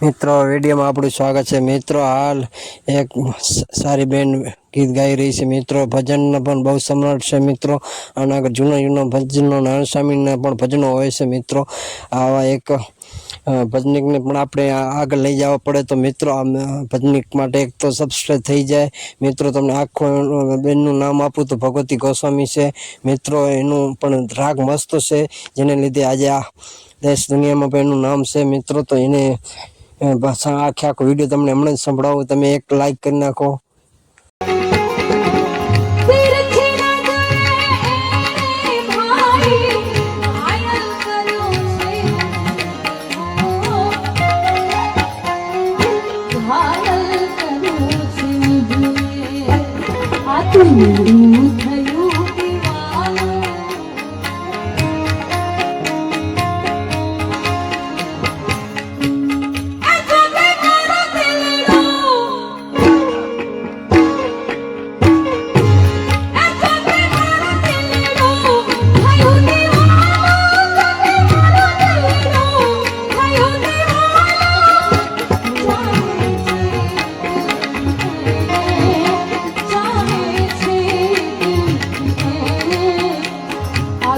મિત્રો, વિડીયોમાં આપણું સ્વાગત છે. મિત્રો, હાલ એક સારી બેન ગીત ગાઈ રહી છે. મિત્રો, ભજનના પણ બહુ સમ્રાટ છે, મિત્રો. અને આગળ જૂના જૂના ભજનો નારાયણ પણ ભજનો હોય છે, મિત્રો. આવા એક ભજનિકને પણ આપણે આગળ લઈ જવા પડે તો મિત્રો આ ભજનિક માટે એક તો સબસ્ક્રાઈબ થઈ જાય. મિત્રો, તમને આખો બેનનું નામ આપું તો ભગવતી ગોસ્વામી છે. મિત્રો, એનું પણ રાગ મસ્ત છે. જેને લીધે આજે આ દેશ દુનિયામાં પણ એનું નામ છે. મિત્રો, તો એને બસ આખે આખો વીડિયો તમને હમણાં જ સંભળાવો. તમે એક લાઈક કરી નાખો. તિરછી નજરે